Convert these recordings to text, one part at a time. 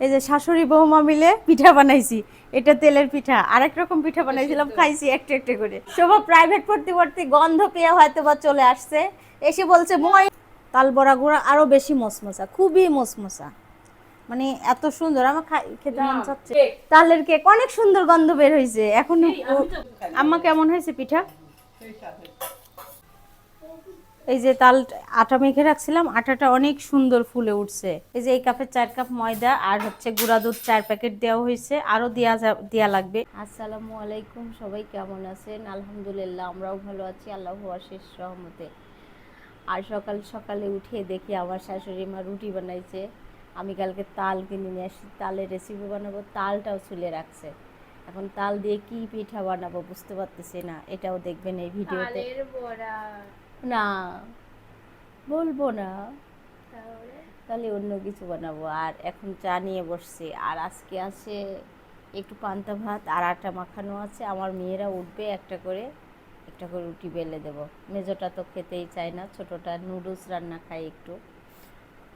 এই যে শাশুড়ি বৌমা মিলে পিঠা বানাইছি। এটা তেলের পিঠা। আরেক রকম পিঠা বানাইছিলাম খাইছি একটা একটা করে। শোভা প্রাইভেট পড়তে পড়তে গন্ধ পেয়ে হয়তো বা চলে আসছে। এসে বলছে মই তাল বড়া গুঁড়া আরও বেশি মসমসা খুবই মসমসা মানে এত সুন্দর আমার খেতে মন চাচ্ছে। তালের কেক অনেক সুন্দর গন্ধ বের হয়েছে এখন আম্মা কেমন হয়েছে পিঠা? এই যে তাল আটা মেখে রাখছিলাম আটাটা অনেক সুন্দর ফুলে উঠছে। এই যে এই কাপে চার কাপ ময়দা আর হচ্ছে গুঁড়া দুধ চার প্যাকেট দেওয়া হয়েছে আরও দেওয়া যা- দেওয়া লাগবে। আসসালামু আলাইকুম সবাই কেমন আছেন? আলহামদুলিল্লাহ আমরাও ভালো আছি আল্লাহ শেষ রহমতে। আর সকাল সকালে উঠে দেখি আমার শাশুড়ি মা রুটি বানাইছে। আমি কালকে তাল কিনে নিয়ে আসি তালের রেসিপি বানাবো তালটাও চুলে রাখছে। এখন তাল দিয়ে কি পিঠা বানাবো বুঝতে পারতেছি না এটাও দেখবেন এই ভিডিওতে। না বলব না। তাহলে? অন্য কিছু বানাবো। আর এখন চা নিয়ে বসছি। আর আজকে আছে একটু পান্তা ভাত আর আটা মাখানো আছে। আমার মেয়েরা উঠবে একটা করে একটা করে রুটি বেলে দেব। মেজোটা তো খেতেই চায় না ছোটোটা নুডলস রান্না খায় একটু।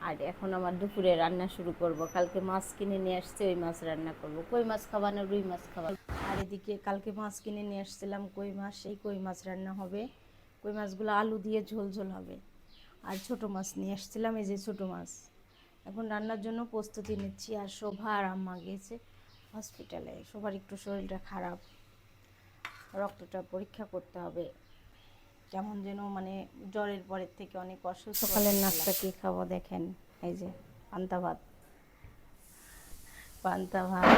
আর এখন আমার দুপুরে রান্না শুরু করব। কালকে মাছ কিনে নিয়ে আসছে ওই মাছ রান্না করব। কই মাছ খাবা না রুই মাছ খাবা? আর এদিকে কালকে মাছ কিনে নিয়ে আসছিলাম কই মাছ? সেই কই মাছ রান্না হবে? কই মাছগুলো আলু দিয়ে ঝোল ঝোল হবে। আর ছোট মাছ নিয়ে আসছিলাম, এই যে ছোট মাছ। এখন রান্নার জন্য প্রস্তুতি নিচ্ছি, আর শোভা আর আম্মা গিয়েছে হসপিটালে শোভার একটু শরীরটা খারাপ, রক্তটা পরীক্ষা করতে হবে। কেমন যেন মানে জ্বরের পরের থেকে অনেক অসুস্থ। সকালের নাস্তা কি খাব দেখেন, এই যে পান্তা ভাত। পান্তা ভাত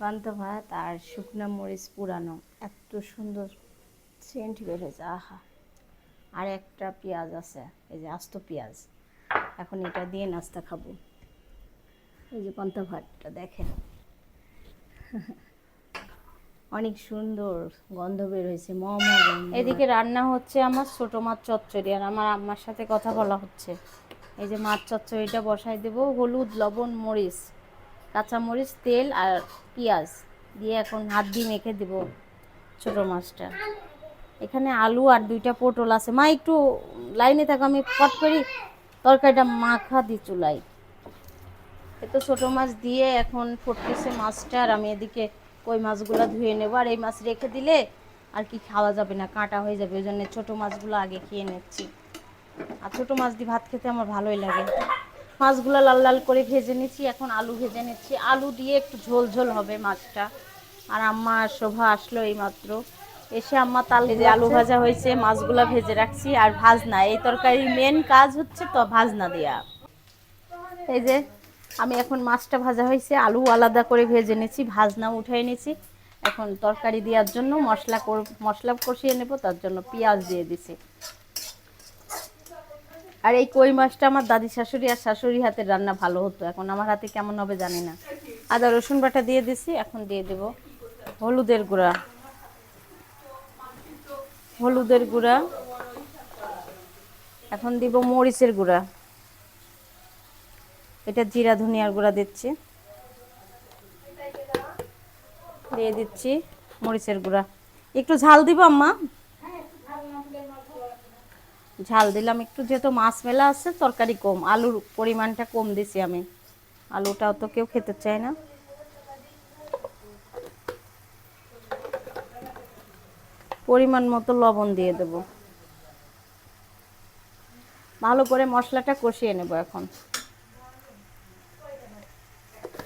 পান্তা ভাত আর শুকনা মরিচ পুরানো, এত সুন্দর। সেন্ট বেরোছে আহা আর একটা পেঁয়াজ আছে, এই যে আস্ত পেঁয়াজ। এখন এটা দিয়ে নাস্তা খাব। এই যে পান্তা ভাতটা দেখেন। অনেক সুন্দর গন্ধ বের হয়েছে ম এদিকে রান্না হচ্ছে আমার ছোট মাছ চচ্চড়ি, আর আমার আম্মার সাথে কথা বলা হচ্ছে। এই যে মাছ চচ্চড়িটা বসাই দেব, হলুদ, লবণ, মরিচ কাঁচা মরিচ তেল আর পেঁয়াজ। দিয়ে এখন হাত দিয়ে মেখে দেব ছোট মাছটা। এখানে আলু আর দুইটা পটল আছে। মা, একটু লাইনে থাকো, আমি পট করি। তরকারিটা মাখা দিই চুলাই। এ তো ছোটো মাছ দিয়ে এখন ফুটতেছে মাছটা, আর আমি এদিকে কই মাছগুলো ধুয়ে নেব। আর এই মাছ রেখে দিলে আর কি খাওয়া যাবে না, কাঁটা হয়ে যাবে। ওই জন্য ছোটো মাছগুলো আগে খেয়ে নিচ্ছি। আর ছোটো মাছ দিয়ে ভাত খেতে আমার ভালোই লাগে। মাছগুলো লাল লাল করে ভেজে নিচ্ছি, এখন আলু ভেজে নিচ্ছি। আলু দিয়ে একটু ঝোল ঝোল হবে মাছটা। আর আম্মা শোভা আসলো এই মাত্র এসে আম্মা তাল যে আলু ভাজা হয়েছে মাছগুলো ভেজে রাখছি আর ভাজনা এই তরকারির মেন কাজ হচ্ছে তো ভাজনা দেয়া। এই যে আমি এখন মাছটা ভাজা হয়েছে আলু আলাদা করে ভেজে নিয়েছি ভাজনা উঠাই নিয়েছি। এখন তরকারি দেওয়ার জন্য মশলা কর- মশলা কষিয়ে নেব তার জন্য পেঁয়াজ দিয়ে দিছি। আর এই কই মাছটা আমার দাদি শাশুড়ি আর শাশুড়ি হাতের রান্না ভালো হতো এখন আমার হাতে কেমন হবে জানি না। আদা রসুন বাটা দিয়ে দিছি এখন দিয়ে দেব হলুদের গুঁড়া। হলুদের গুঁড়া। এখন দিব মরিচের গুঁড়া। এটা জিরা ধনিয়ার গুঁড়া দিচ্ছি। দিয়ে দিচ্ছি মরিচের গুঁড়া। একটু ঝাল দিব আম্মা। ঝাল দিলাম একটু, যেহেতু মাছ মেলা আছে, তরকারি কম। আলুর পরিমাণটা কম দিছি আমি। আলুটাও তো কেউ খেতে চায় না। পরিমাণ মতো লবণ দিয়ে দেব। ভালো করে মশলাটা কষিয়ে নেব এখন।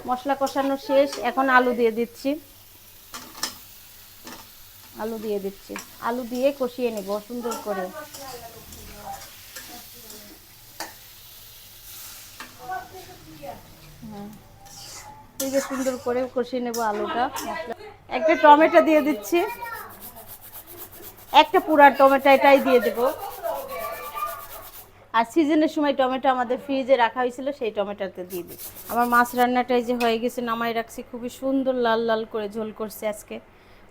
মশলা কষানো শেষ, এখন আলু দিয়ে দিচ্ছি। আলু দিয়ে দিচ্ছি। আলু দিয়ে কষিয়ে নেব সুন্দর করে। সুন্দর করে কষিয়ে নেব আলুটা। একটা টমেটো দিয়ে দিচ্ছি। একটা পুরা টমেটো এটাই দিয়ে দেবো। আর সিজনের সময় টমেটো আমাদের ফ্রিজে রাখা হয়েছিল, সেই টমেটোতে দিয়ে দিই আমার মাছ রান্নাটাই যে হয়ে গেছে, নামাই রাখছি, খুবই সুন্দর লাল লাল করে ঝোল করছে আজকে।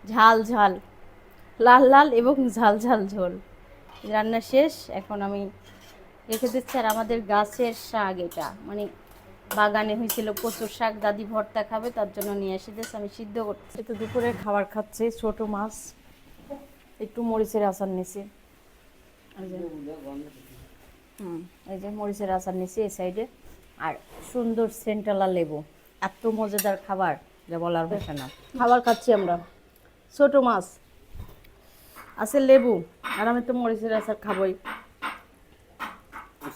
ঝাল ঝাল, লাল লাল এবং ঝাল ঝাল ঝোল। রান্না শেষ, এখন আমি রেখে দিচ্ছি, আর আমাদের গাছের শাক এটা। মানে বাগানে হয়েছিল প্রচুর শাক, দাদি ভর্তা খাবে, তার জন্য নিয়ে এসে দিয়েছে, আমি সিদ্ধ করছি। তো দুপুরে খাবার খাচ্ছি ছোট মাছ। একটু মরিচের আচার নিছি। এই যে হুম এই যে মরিচের আচার নিছি এই সাইডে আর সুন্দর সেন্টালা লেবু এত মজাদার খাবার যা বলার ভাষা না। খাবার খাচ্ছি আমরা। ছোট মাছ আছে লেবু আর আমি তো মরিচের আচার খাবই।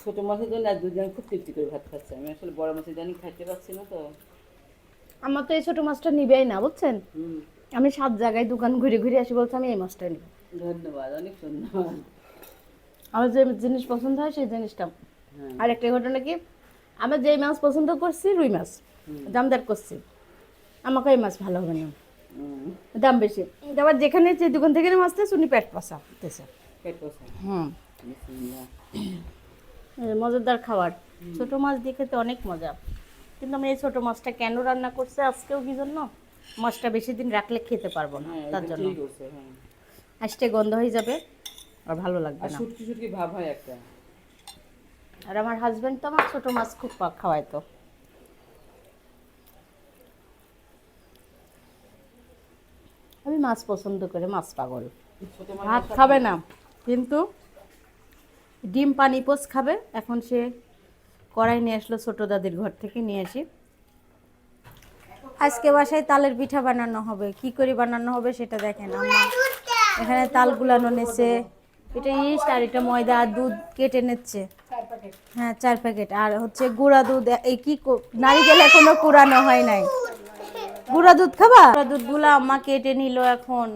ছোট মাছের জন্য আর দুজন খুব তৃপ্তি করে ভাত খাচ্ছে। আমি আসলে বড় মাছের জন্য খাইতে পারছি না তো। আমার তো এই ছোট মাছটা নিবেই না বুঝছেন? আমি সাত জায়গায় দোকান ঘুরে ঘুরে আসি বলছি আমি এই মাছটা নিব। ধন্যবাদ অনেক ধন্যবাদ। আমার যে জিনিস পছন্দ হয় সেই জিনিসটা। হ্যাঁ। আর একটা ঘটনা কি? আমি যেই মাছ পছন্দ করছি রুই মাছ। দামদার করছি। আমাকে এই মাছ ভালো হবে না। দাম বেশি। আবার যেখানে যে দোকান থেকে মাছ তেছে উনি পেট পচা তেছে পেট হুম। মজাদার খাবার। ছোট মাছ দিয়ে খেতে অনেক মজা। কিন্তু আমি এই ছোট মাছটা কেন রান্না করছে আজকেও কি জন্য? মাছটা বেশি দিন রাখলে খেতে পারব না হ্যাঁ তার জন্য। আজকে গন্ধ হয়ে যাবে আর ভালো লাগবে না। শুটকি শুটকি ভাব হয় একটা। আর আমার হাজবেন্ড তো আমার ছোট মাছ খুব খাওয়ায় তো। আমি মাছ পছন্দ করে মাছ পাগল। ভাত খাবে না কিন্তু ডিম পানি পোস খাবে। এখন সে কড়াই নিয়ে আসলো ছোট দাদির ঘর থেকে নিয়ে আসি। আজকে বাসায় তালের পিঠা বানানো হবে। কি করে বানানো হবে সেটা দেখেন আম্মা। এখানে তাল গুলানো নেছে। এটা ইস্ট আর এটা ময়দা আর দুধ কেটে নিচ্ছে। হ্যাঁ চার প্যাকেট। আর হচ্ছে গুঁড়া দুধ, এই কি নারিকেল এখনও কুড়ানো হয় নাই। গুঁড়া দুধ খাবা? গুঁড়া দুধগুলো আম্মা কেটে নিল এখন।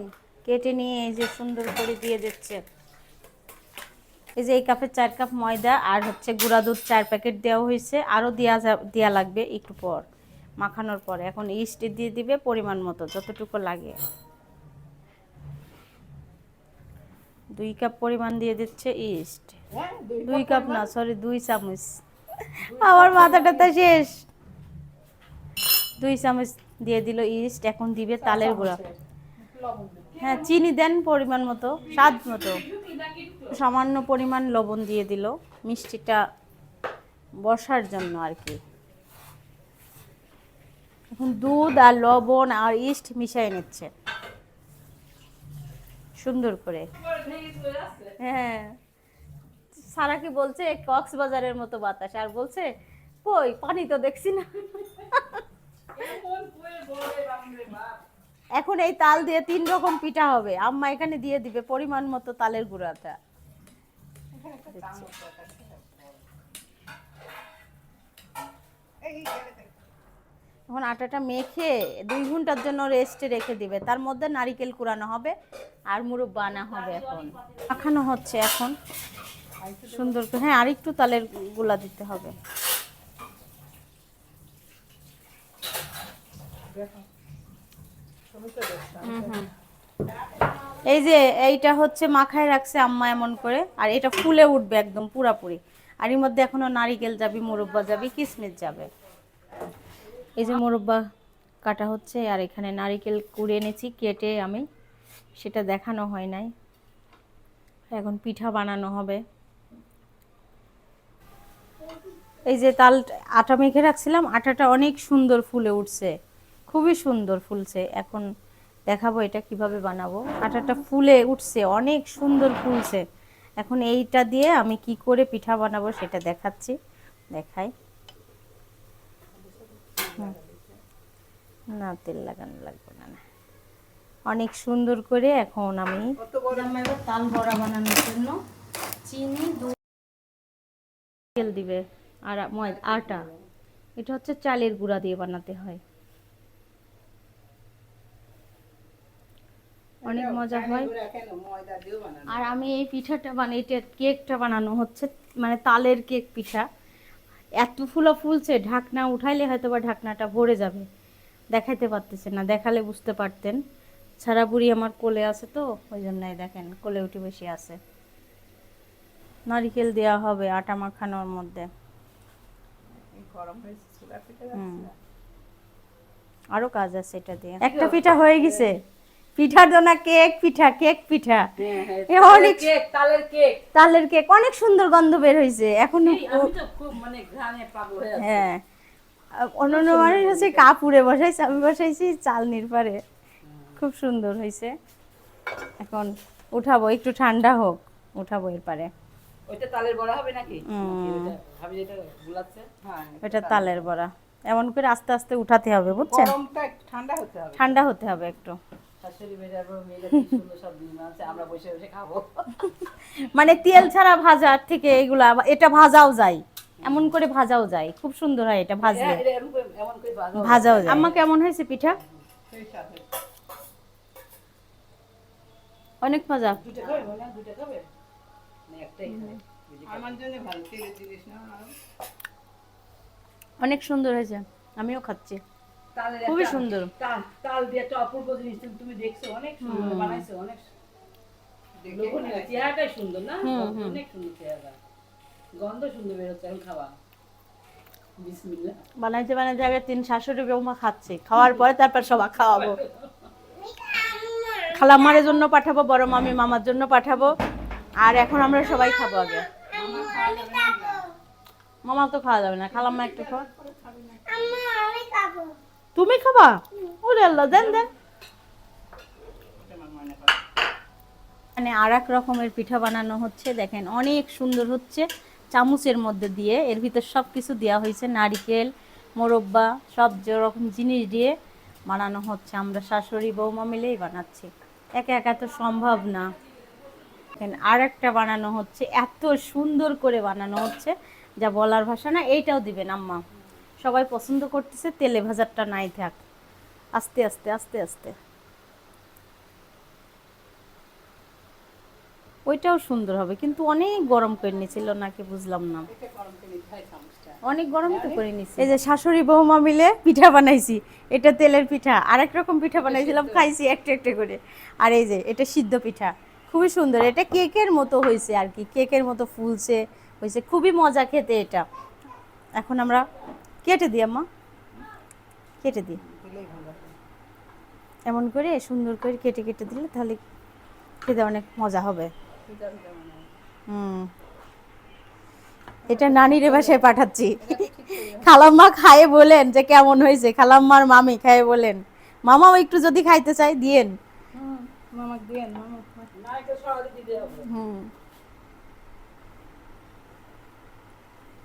কেটে নিয়ে এই যে সুন্দর করে দিয়ে দিচ্ছে। এই যে এই কাপে চার কাপ ময়দা আর হচ্ছে গুঁড়া দুধ চার প্যাকেট দেওয়া হয়েছে। আরও দেওয়া দেওয়া লাগবে একটু পর, মাখানোর পরে। এখন ইস্ট দিয়ে দিবে পরিমাণ মতো, যতটুকু লাগে। দুই কাপ পরিমাণ দিয়ে দিচ্ছে ইস্ট দুই কাপ না সরি দুই চামচ। আমার মাথাটা তো শেষ। দুই চামচ দিয়ে দিল ইস্ট এখন দিবে তালের গুঁড়া। হ্যাঁ চিনি দেন পরিমাণ মতো স্বাদ মতো। সামান্য পরিমাণ লবণ দিয়ে দিল। মিষ্টিটা বসার জন্য আর কি। এখন দুধ আর লবণ আর ইস্ট মিশিয়ে নিচ্ছে। সুন্দর করে হ্যাঁ সারা কি বলছে কক্সবাজারের মতো বাতাস আর বলছে কই পানি তো দেখছি না এখন এই তাল দিয়ে তিন রকম পিঠা হবে আম্মা এখানে দিয়ে দিবে পরিমাণ মতো তালের গুঁড়াটা দিচ্ছি। এখন আটাটা মেখে দুই ঘণ্টার জন্য রেস্টে রেখে দিবে। তার মধ্যে নারিকেল কুড়ানো হবে আর মুরব্বা আনা হবে এখন। মাখানো হচ্ছে এখন। সুন্দর করে হ্যাঁ আর একটু তালেরগুলা দিতে হবে। এই যে এইটা হচ্ছে মাখায় রাখছে আম্মা এমন করে, আর এটা ফুলে উঠবে একদম পুরাপুরি। আর এর মধ্যে এখনও নারিকেল যাবে, মুরব্বা যাবে, কিসমিস যাবে। এই যে মোরব্বা কাটা হচ্ছে, আর এখানে নারিকেল কুড়ে এনেছি, কেটে আমি সেটা দেখানো হয় নাই। এখন পিঠা বানানো হবে। এই যে তাল আটা মেখে রাখছিলাম, আটাটা অনেক সুন্দর ফুলে উঠছে, খুবই সুন্দর ফুলছে। এখন দেখাবো এটা কীভাবে বানাবো। আটাটা ফুলে উঠছে, অনেক সুন্দর ফুলছে। এখন এইটা দিয়ে আমি কি করে পিঠা বানাবো সেটা দেখাচ্ছি হুম। না তেল লাগানো লাগবে না না। অনেক সুন্দর করে এখন আমি এবার তাল বড়া বানানোর জন্য। চিনি দুধ তেল দিবে আর ময় আটা। এটা হচ্ছে চালের গুঁড়া দিয়ে বানাতে হয়। অনেক মজা হয়। আর আমি এই পিঠাটা এটা কেকটা বানানো হচ্ছে মানে তালের কেক পিঠা। এত ফুলা ফুলছে ঢাকনা উঠাইলে হয়তো বা ঢাকনাটা ভরে যাবে। দেখাইতে পারতেছে না দেখালে বুঝতে পারতেন। ছাড়া বুড়ি আমার কোলে আছে তো ওই জন্যই দেখেন কোলে উঠে বসে আছে। নারিকেল দেওয়া হবে আটা মাখানোর মধ্যে। আরও কাজ আছে এটা দিয়ে। একটা পিঠা হয়ে গেছে। পিঠার দোনা কেক পিঠা কেক পিঠা। হ্যাঁ হ্যাঁ এ অনেক কেক তালের কেক। তালের কেক অনেক সুন্দর গন্ধ বের হয়েছে এখন আমি তো খুব মানে ঘ্রাণে পাগল হয়ে আছি। হ্যাঁ। অন্যান্য মানুষ হচ্ছে কাপুরে বসাইছে আমি বসাইছি চালনির পারে। খুব সুন্দর হয়েছে এখন উঠাবো একটু ঠান্ডা হোক উঠাবো এর পারে। ওইটা তালের বড়া হবে নাকি? যেটা গুলাচ্ছে? হ্যাঁ ওটা তালের বড়া। এমন করে আস্তে আস্তে উঠাতে হবে বুঝছেন? ঠান্ডা হতে হবে। ঠান্ডা হতে হবে একটু। শাশুড়ি বেজাবো মেয়েরা কি সুন্দর সব দিন আছে আমরা বসে বসে খাব। মানে তেল ছাড়া ভাজার থেকে এগুলা এটা ভাজাও যায়। এমন করে ভাজাও যায়। খুব সুন্দর হয় এটা ভাজলে। হ্যাঁ, এটা এমন করে- এমন করে ভাজা ভাজাও যায়। আম্মা কেমন হয়েছে পিঠা? অনেক মজা। দুটো খাবে দুটো খাবে? না একটাই খাবে। বুঝি খাবে। আমার জন্য ভালো তেলের জিনিস না। আর অনেক সুন্দর হয়েছে। আমিও খাচ্ছি। খুবই সুন্দর। তাল দিয়ে একটা অপূর্ব জিনিস তুমি- দেখছ। অনেক সুন্দর বানাইছো অনেক চেহারাটাই সুন্দর না। অনেক সুন্দর চেহারা। গন্ধ সুন্দর বেরোচ্ছে এখন খাওয়া। বানাইতে বানাইতে আগে তিন শাশুড়ি বৌমা খাচ্ছে। খাওয়ার পরে তারপর সবাই খাওয়াবো। খালাম্মারের জন্য পাঠাবো বড় মামি মামার জন্য পাঠাবো। আর এখন আমরা সবাই খাব আগে। মামা তো খাওয়া যাবে না। খালাম্মা একটু খাওয়া। তুমি খাবা? ওরে আল্লাহ, দেন দেন। মনে আর এক রকমের পিঠা বানানো হচ্ছে, দেখেন অনেক সুন্দর হচ্ছে। চামচের মধ্যে দিয়ে, এর ভিতর সব কিছু দেওয়া হয়েছে, নারিকেল, মোরব্বা, সব রকম জিনিস দিয়ে বানানো হচ্ছে। আমরা শাশুড়ি বৌমা মিলেই বানাচ্ছি। একা একা তো সম্ভব না। দেখেন আর একটা বানানো হচ্ছে, এত সুন্দর করে বানানো হচ্ছে। যা বলার ভাষা না, এইটাও দিবেন, আম্মা। সবাই পছন্দ করতেছে তেলে ভাজারটা নাই থাক। আস্তে আস্তে আস্তে আস্তে। ওইটাও সুন্দর হবে কিন্তু অনেক গরম করে নিয়েছিল নাকি বুঝলাম না। অনেক গরম তো করে নিছি। এই যে শাশুড়ি বৌমা মিলে পিঠা বানাইছি এটা তেলের পিঠা। আরেক রকম পিঠা বানাইছিলাম খাইছি একটা একটা করে। আর এই যে এটা সিদ্ধ পিঠা। খুবই সুন্দর। এটা কেকের মতো হয়েছে আর কি কেকের মতো ফুলছে হয়েছে খুবই মজা খেতে এটা। এখন আমরা কেটে দিই আম্মা। কেটে দিই এমন করে সুন্দর করে কেটে কেটে দিলে তাহলে খেতে অনেক মজা হবে। হুম। এটা নানির বাসায় পাঠাচ্ছি। খালাম্মা খায়ে বলেন যে কেমন হয়েছে। খালাম্মার মামি খায়ে বলেন। মামাও একটু যদি খাইতে চাই দিয়েন।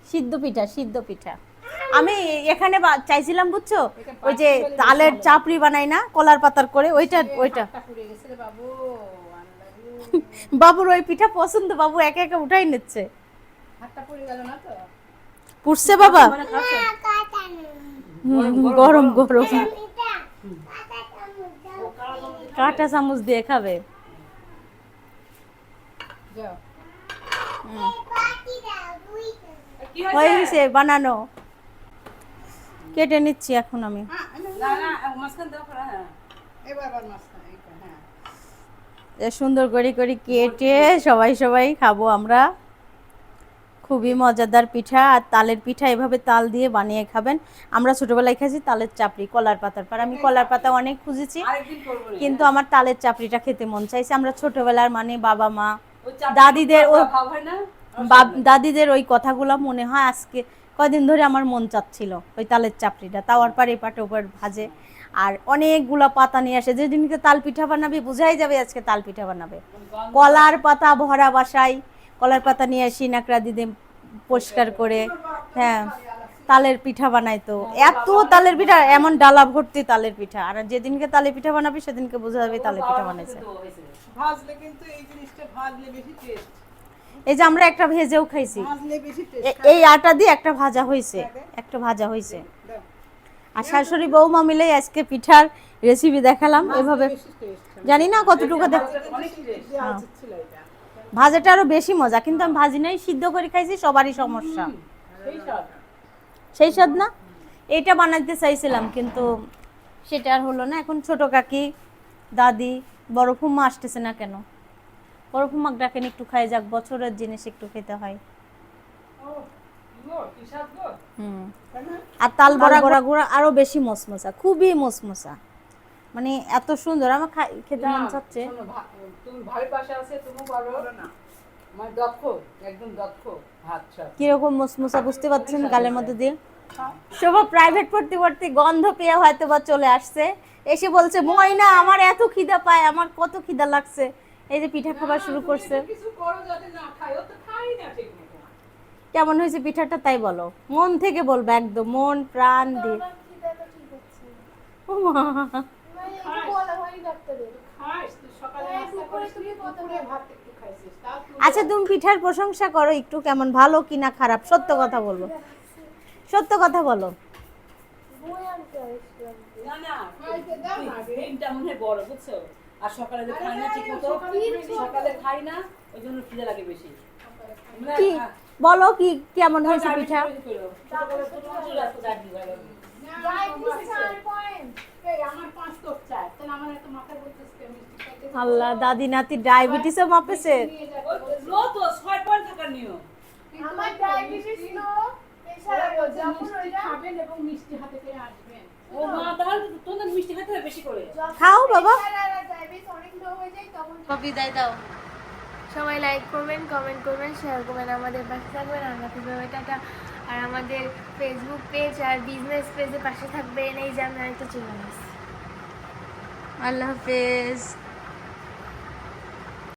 সিদ্ধ পিঠা সিদ্ধ পিঠা। আমি এখানে বা- চাইছিলাম বুঝছ? ওই যে তালের চাপড়ি বানাই না কলার পাতার করে ওইটা ওইটা। বাবুর ওই পিঠা পছন্দ বাবু একে একে উঠাই নিচ্ছে। হাতটা পুড়ে গেল না তো? পুষছে বাবা। মানে গরম গরম কাঁটা চামচ দিয়ে খাবে। যাও। হয়ে গেছে বানানো। কেটে নিচ্ছি এখন আমি। হ্যাঁ আমি- না না মাঝখান দাও করা হ্যাঁ। হ্যাঁ। এ সুন্দর করে করে কেটে সবাই সবাই খাব আমরা। খুবই মজাদার পিঠা আর তালের পিঠা এভাবে তাল দিয়ে বানিয়ে খাবেন। আমরা ছোটবেলায় খাইছি তালের চাপড়ি কলার পাতার পর আমি কলার পাতা অনেক খুঁজেছি আরেকদিন করব রে। কিন্তু আমার তালের চাপড়িটা খেতে মন চাইছে। আমরা ছোটবেলার মানে বাবা মা দাদিদের ও- দাদিদের ওই কথাগুলো মনে হয় আজকে কয়দিন ধরে আমার মন চাচ্ছিল ওই তালের চাপড়িটা। তাওয়ার পারে পাটে ওপর ভাজে। আর অনেকগুলা পাতা নিয়ে আসে। যেদিনকে তাল পিঠা বানাবে, বোঝাই যাবে আজকে তাল পিঠা বানাবে। কলার পাতা ভরা বাসায়। কলার পাতা নিয়ে আসি নাকড়া দিদি পরিষ্কার করে। হ্যাঁ তালের পিঠা বানাইতো এত তালের পিঠা, এমন ডালা ভর্তি তালের পিঠা। আর যেদিনকে তালের পিঠা বানাবে, সেদিনকে বোঝা যাবে তালের পিঠা বানাইছে। ভাজলে কিন্তু এই জিনিসটা ভাজলে বেশি টেস্ট এই যে আমরা একটা ভেজেও খাইছি। এই আটা দিয়ে একটা ভাজা হয়েছে একটা ভাজা হয়েছে আর শাশুড়ি বৌমা মিলে আজকে পিঠার রেসিপি দেখালাম। এভাবে জানি না কতটুকু এটা। ভাজাটা আরও বেশি মজা কিন্তু আমি ভাজি নাই সিদ্ধ করে খাইছি সবারই সমস্যা। সেই সব স্বাদ না? এইটা বানাইতে চাইছিলাম কিন্তু সেটা আর হলো না। এখন ছোট কাকি দাদি বড় ফুম্মা আসতেছে না কেন? ফুম্মাক ডাকেন একটু খাই যাক বছরের জিনিস একটু খেতে হয়। ও, গো, কি স্বাদ গো? হুম। আর তাল বড়া বড়া গুঁড়া আরও বেশি মসমসা খুবই মসমসা মানে এত সুন্দর আমার খেতে মন চাচ্ছে। তুমি ভাই পাশে আছে তুমি পারো না। মানে দক্ষ একদম দক্ষ। সব কীরকম মসমসা বুঝতে পারছেন গালের মধ্যে দিয়ে? শুভ প্রাইভেট পড়তে পড়তে গন্ধ পেয়ে হয়তো বা চলে আসছে। এসে বলছে ময়না আমার এত খিদা পায় আমার কত খিদা লাগছে। এই যে পিঠা খাবার শুরু করছে। কিছু করো যাতে না খায়। ও তো খাই না ঠিক মতো। কেমন হয়েছে পিঠাটা তাই বলো। মন থেকে বলব একদম মন প্রাণ দিয়ে। ও মা। খাস। তুই সকালে নাস্তা করিস তুই দুপুরে ভাত একটু খাইছিস তাও তুই আচ্ছা তুমি পিঠার প্রশংসা করো একটু কেমন ভালো কি না খারাপ সত্য কথা বলব সত্য কথা বলো। না না মনে হয় বড় বুঝছ? আর সকালে যে খাই না ঠিক মতো সকালে খাই না। ওই জন্য খিদে লাগে বেশি। মানে কি? বলো কি কেমন হয়েছে পিঠা? আল্লাহ দাদি নাতি ডায়াবেটিসও মাপেছে। নিয়ে যা ওই লো তো ছয় পয়েন্ট থাকার নিয়ম। আমার ডায়াবেটিস যখন ওইটা খাবেন এবং মিষ্টি হাতে করে আসবেন। ও মা তাহলে তোমাদের মিষ্টি খেতে হবে বেশি করে। খাও বাবা। বিদায় দাও। সবাই লাইক করবেন কমেন্ট করবেন শেয়ার করবেন। আমাদের পাশে থাকবেন আমরা কীভাবে টাটা। আর আমাদের ফেসবুক পেজ আর বিজনেস পেজের পাশে থাকবেন। এই যে আমি একটা চলে আসছি। আল্লাহ হাফেজ।